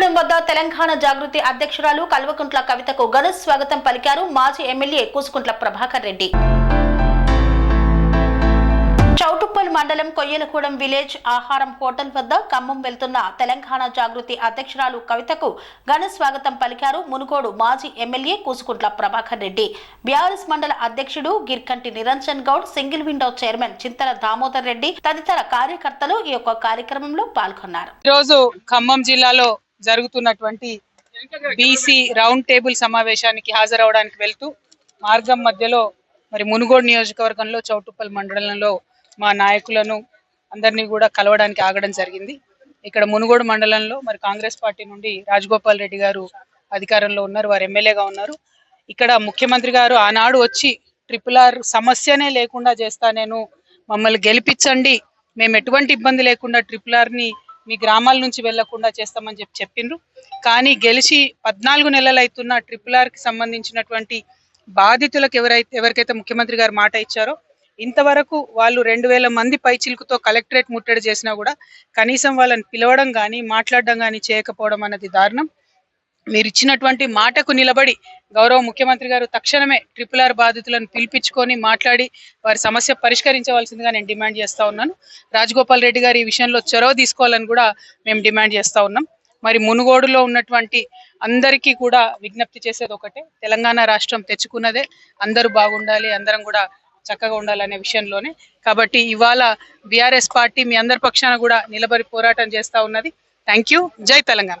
మునుగూడెం వద్ద తెలంగాణ జాగృతి అధ్యక్షురాలు కల్వకుంట్ల కవితకు ఘన స్వాగతం పలికారు మాజీ ఎమ్మెల్యే కూసుకుంట్ల ప్రభాకర్ రెడ్డి. చౌటుప్పల్ మండలం కొయ్యలగూడెం విలేజ్ ఆహారం హోటల్ వద్ద ఖమ్మం వెళ్తున్న తెలంగాణ జాగృతి అధ్యక్షురాలు కవితకు ఘన స్వాగతం పలికారు మునుగోడు మాజీ ఎమ్మెల్యే కూసుకుంట్ల ప్రభాకర్ రెడ్డి. బీఆర్ఎస్ మండల అధ్యక్షుడు Girkanti Niranjan Goud single window chairman Chintala Damodar Reddy తదితర కార్యకర్తలు ఈ యొక్క కార్యక్రమంలో పాల్గొన్నారు. ఈరోజు ఖమ్మం జిల్లాలో జరుగుతున్నటువంటి బీసీ రౌండ్ టేబుల్ సమావేశానికి హాజరవడానికి వెళ్తూ మార్గం మధ్యలో మరి మునుగోడు నియోజకవర్గంలో చౌటుప్పల్ మండలంలో మా నాయకులను అందరినీ కూడా కలవడానికి ఆగడం జరిగింది. ఇక్కడ మునుగోడు మండలంలో మరి కాంగ్రెస్ పార్టీ నుండి రాజగోపాల్ రెడ్డి గారు అధికారంలో ఉన్నారు. వారు ఎమ్మెల్యేగా ఉన్నారు. ఇక్కడ ముఖ్యమంత్రి గారు ఆనాడు వచ్చి ట్రిపుల్ ఆర్ సమస్యనే లేకుండా చేస్తా నేను మమ్మల్ని గెలిపించండి. మేము ఎటువంటి ఇబ్బంది లేకుండా ట్రిపుల్ ఆర్ని మీ గ్రామాల నుంచి వెళ్ళకుండా చేస్తామని చెప్పి చెప్పిండ్రు. కానీ గెలిచి పద్నాలుగు నెలలు అవుతున్న ట్రిపుల్ ఆర్కి సంబంధించినటువంటి బాధితులకు ఎవరైతే ఎవరికైతే ముఖ్యమంత్రి గారు మాట ఇచ్చారో ఇంతవరకు వాళ్ళు రెండు వేల మంది పైచిలుకుతో కలెక్టరేట్ ముట్టడి చేసినా కూడా కనీసం వాళ్ళని పిలవడం కానీ మాట్లాడడం కానీ చేయకపోవడం అన్నది దారుణం. మీరు ఇచ్చినటువంటి మాటకు నిలబడి గౌరవ ముఖ్యమంత్రి గారు తక్షణమే ట్రిపుల్ ఆర్ బాధితులను పిలిపించుకొని మాట్లాడి వారి సమస్య పరిష్కరించవలసిందిగా నేను డిమాండ్ చేస్తూ ఉన్నాను. రాజగోపాల్ రెడ్డి గారు ఈ విషయంలో చొరవ తీసుకోవాలని కూడా మేము డిమాండ్ చేస్తా ఉన్నాం. మరి మునుగోడులో ఉన్నటువంటి అందరికీ కూడా విజ్ఞప్తి చేసేది ఒకటే తెలంగాణ రాష్ట్రం తెచ్చుకున్నదే అందరూ బాగుండాలి అందరం కూడా చక్కగా ఉండాలనే విషయంలోనే. కాబట్టి ఇవాళ బీఆర్ఎస్ పార్టీ మీ అందరి పక్షాన కూడా నిలబడి పోరాటం చేస్తూ ఉన్నది. థ్యాంక్ యూ జై Telangana.